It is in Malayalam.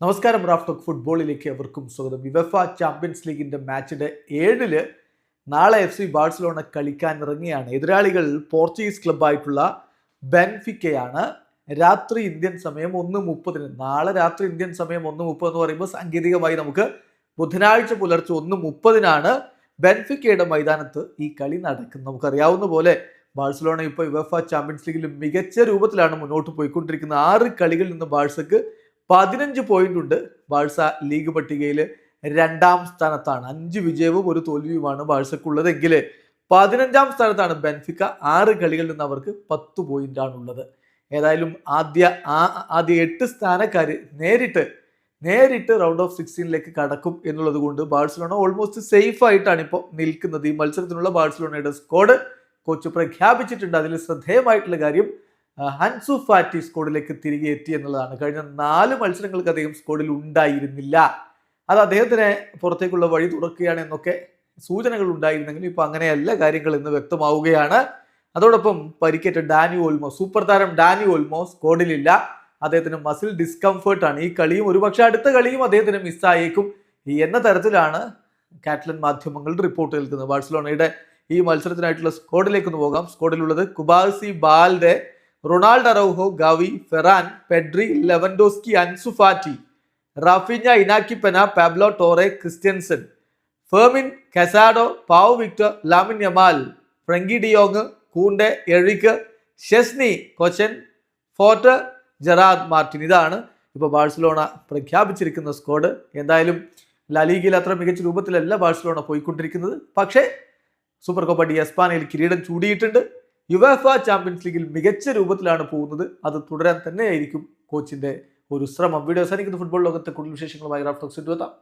നമസ്കാരം റാഫ്റ്റോക്ക് ഫുട്ബോളിലേക്ക് എവർക്കും സ്വാഗതം. വിവഫ ചാമ്പ്യൻസ് ലീഗിന്റെ മാച്ചിന്റെ ഏഴിൽ നാളെ എഫ് സി ബാഴ്സലോണ കളിക്കാൻ ഇറങ്ങിയാണ് എതിരാളികൾ പോർച്ചുഗീസ് ക്ലബ്ബായിട്ടുള്ള ബെൻഫിക്കയാണ്. രാത്രി ഇന്ത്യൻ സമയം ഒന്ന് മുപ്പതിന് നാളെ രാത്രി ഇന്ത്യൻ സമയം ഒന്ന് മുപ്പത് എന്ന് പറയുമ്പോൾ സാങ്കേതികമായി നമുക്ക് ബുധനാഴ്ച പുലർച്ചെ ഒന്ന് മുപ്പതിനാണ് ബെൻഫിക്കയുടെ മൈതാനത്ത് ഈ കളി നടക്കുന്നത്. നമുക്കറിയാവുന്ന പോലെ ബാഴ്സലോണ ഇപ്പോൾ യുവഫ ചാമ്പ്യൻസ് ലീഗിൽ മികച്ച രൂപത്തിലാണ് മുന്നോട്ട് പോയിക്കൊണ്ടിരിക്കുന്നത്. ആറ് കളികളിൽ നിന്ന് ബാഴ്സക്ക് പതിനഞ്ച് പോയിന്റ് ഉണ്ട്. ബാഴ്സ ലീഗ് പട്ടികയിൽ രണ്ടാം സ്ഥാനത്താണ്. അഞ്ച് വിജയവും ഒരു തോൽവിയുമാണ് ബാഴ്സക്കുള്ളതെങ്കിൽ പതിനഞ്ചാം സ്ഥാനത്താണ് ബെൻഫിക്ക. ആറ് കളികളിൽ നിന്ന് അവർക്ക് പത്ത് പോയിന്റ് ഉള്ളത് ഏതായാലും ആദ്യ ആദ്യ എട്ട് സ്ഥാനക്കാർ നേരിട്ട് നേരിട്ട് റൗണ്ട് ഓഫ് സിക്സ്റ്റീനിലേക്ക് കടക്കും എന്നുള്ളത് കൊണ്ട് ബാഴ്സലോണ ഓൾമോസ്റ്റ് സേഫ് ആയിട്ടാണ് ഇപ്പോൾ നിൽക്കുന്നത്. ഈ മത്സരത്തിനുള്ള ബാഴ്സലോണയുടെ സ്കോഡ് കോച്ച് പ്രഖ്യാപിച്ചിട്ടുണ്ട്. അതിൽ ശ്രദ്ധേയമായിട്ടുള്ള കാര്യം ഹൻസു ഫാറ്റി സ്കോഡിലേക്ക് തിരികെ എത്തി എന്നുള്ളതാണ്. കഴിഞ്ഞ നാല് മത്സരങ്ങൾക്ക് അദ്ദേഹം സ്കോഡിൽ ഉണ്ടായിരുന്നില്ല. അത് അദ്ദേഹത്തിന് പുറത്തേക്കുള്ള വഴി തുറക്കുകയാണ് എന്നൊക്കെ സൂചനകൾ ഉണ്ടായിരുന്നെങ്കിലും ഇപ്പൊ അങ്ങനെയല്ല കാര്യങ്ങൾ ഇന്ന് വ്യക്തമാവുകയാണ്. അതോടൊപ്പം പരിക്കേറ്റ ഡാനി ഓൽമോ സൂപ്പർ താരം ഡാനി ഓൽമോ സ്കോഡിലില്ല. അദ്ദേഹത്തിന് മസിൽ ഡിസ്കംഫേർട്ടാണ് ഈ കളിയും ഒരുപക്ഷെ അടുത്ത കളിയും അദ്ദേഹത്തിന് മിസ്സായേക്കും എന്ന തരത്തിലാണ് കാറ്റലൻ മാധ്യമങ്ങൾ റിപ്പോർട്ട് കേൾക്കുന്നത് ബാഴ്സലോണയുടെ ഈ മത്സരത്തിനായിട്ടുള്ള സ്കോഡിലേക്ക് ഒന്ന് പോകാം. സ്കോഡിലുള്ളത് Cubarsi Balde Ronald Araujo Gavi Ferran Pedri Lewandowski Ansu Fati Raphinha Inaki Pena Pablo Torre Christensen Fermin Casado Pau Victor Lamine Yamal Frenkie de Jong Kounde Eric Szczesny Kochen Fort Gerard Martin. ഇതാണ് ഇപ്പോൾ ബാഴ്സലോണ പ്രഖ്യാപിച്ചിരിക്കുന്ന സ്ക്വാഡ്. എന്തായാലും ലലീഗയിൽ അത്ര മികച്ച രൂപത്തിലല്ല ബാഴ്സലോണ പോയിക്കൊണ്ടിരിക്കുന്നത്. പക്ഷേ സൂപ്പർ കോപ്പ ഡി എസ്പാനയിൽ കിരീടം ചൂടിയിട്ടുണ്ട്. യുവേഫ ചാമ്പ്യൻസ് ലീഗിൽ മികച്ച രൂപത്തിലാണ് പോകുന്നത്. അത് തുടരാൻ തന്നെയായിരിക്കും കോച്ചിന്റെ ഒരു ശ്രമം. വീഡിയോ അവസാനിക്കുന്ന. ഫുട്ബോൾ ലോകത്തെ കൂടുതൽ വിശേഷങ്ങളുമായി റാഫ്റ്റോക്സ് എത്താം